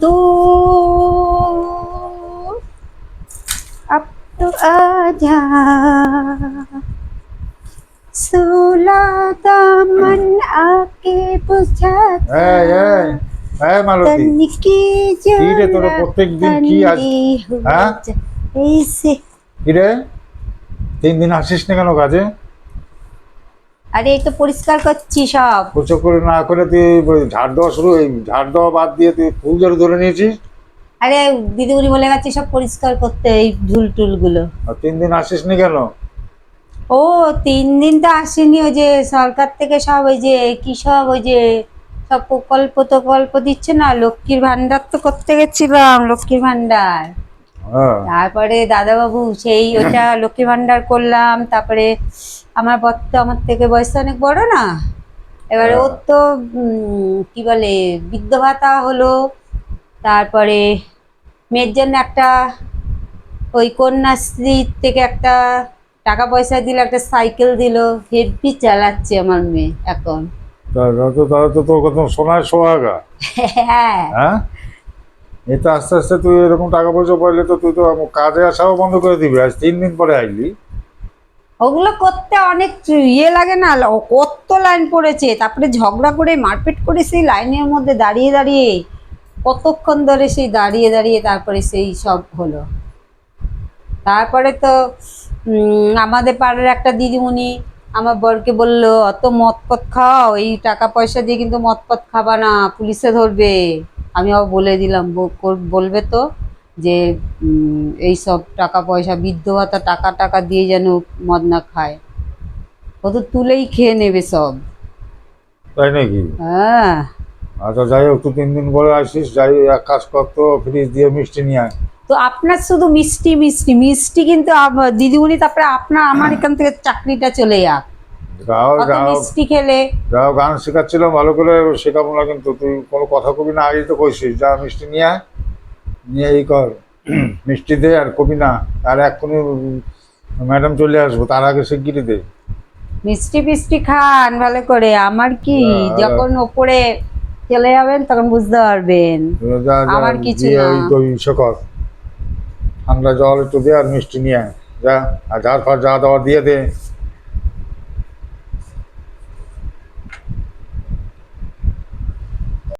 तू अब तो आजा सोला दामन आके बुझा এই এই এই মালতী तन की কি রে তোরা প্রত্যেকদিন কি আজ- হ্যাঁ? ऐसे কি রে তিন দিন আসিস না কেন কাজে আরে এই তো পরিষ্কার করছি সব। কুচো করে না করে তুই ঝাড় দেওয়া শুরু ঝাড় দেওয়া বাদ দিয়ে তুই ফুল ধরে ধরে নিয়েছিস? আরে দিদিমণি বলে গেছে সব পরিষ্কার করতে এই ঝুল টুলগুলো তিন দিন আসিস নি কেন? ও তিন দিন তো আসেনি ওই যে সরকার থেকে সব ওই যে কি সব ওই যে সব প্রকল্প প্রকল্প দিচ্ছে না লক্ষ্মীর ভান্ডার তো করতে গেছিলাম লক্ষ্মীর ভান্ডার তারপরে দাদাবাবু সেই ওটা লক্ষ্মী ভান্ডার করলাম তারপরে আমার বর তো আমার থেকে বয়স অনেক বড় না। এবারে ওর তো কি বলে বৃদ্ধ ভাতা হলো। তারপরে মেয়ের জন্য একটা ওই কন্যাশ্রী থেকে একটা টাকা পয়সা দিল একটা সাইকেল দিল হেভি চালাচ্ছে আমার মেয়ে এখন। তাহলে তো তোর কত সোনার সোহাগা। হ্যাঁ? হ্যাঁ এটা আস্তে আস্তে তুই এরকম টাকা পয়সা পাইলে তো তুই তো কাজে আসাও বন্ধ করে দিবি। আজ তিন দিন পরে আইলি। ওগুলো করতে অনেক ইয়ে লাগে না কত লাইন পড়েছে। তারপরে ঝগড়া করে মারপিট করে সেই লাইনের মধ্যে দাঁড়িয়ে দাঁড়িয়ে, কতক্ষণ ধরে সেই দাঁড়িয়ে দাঁড়িয়ে তারপরে সেই সব হলো। তারপরে তো আমাদের পাড়ার একটা দিদিমণি আমার বরকে বলল, অত মদ পথ খাও? এই টাকা পয়সা দিয়ে কিন্তু মদ পথ খাবা না, পুলিশে ধরবে। আমি আবার বলে দিলাম বলবে তো যে এই সব টাকা পয়সা বৃদ্ধ ভাতা টাকা টাকা দিয়ে যেন মদ না খায়। ও তো তুলেই খেয়ে নেবে সব। তাই নাকি? হ্যাঁ। আচ্ছা যাই হোক তুই তিন দিন পরে আসিস যাই এক কাজ কর তো ফ্রিজ দিয়ে মিষ্টি নিয়ে আয়। তো আপনার শুধু মিষ্টি মিষ্টি মিষ্টি কিন্তু দিদিমণি তারপরে আপনার আমার এখান থেকে চাকরিটা চলে যাক। কত মিষ্টি খেলে। যাও গান শেখাচ্ছিলাম ভালো করে শেখাবো না কিন্তু তুই কোনো কথা কবি না আগেই তো কইছিস যা মিষ্টি নিয়ে আয় নিয়ে এই কর মিষ্টি দে আর কবি না আর এক্ষুনি ম্যাডাম চলে আসব তার আগে শিগগিরি দে। মিষ্টি ফিষ্টি খান ভালো করে আমার কি যখন ওপরে চলে যাবেন তখন বুঝতে পারবেন। যা যা আমার কিছু না। ওই তো ঠান্ডা জল একটু দে আর মিষ্টি নিয়ে আয়। যা আর যা দিয়ে দে।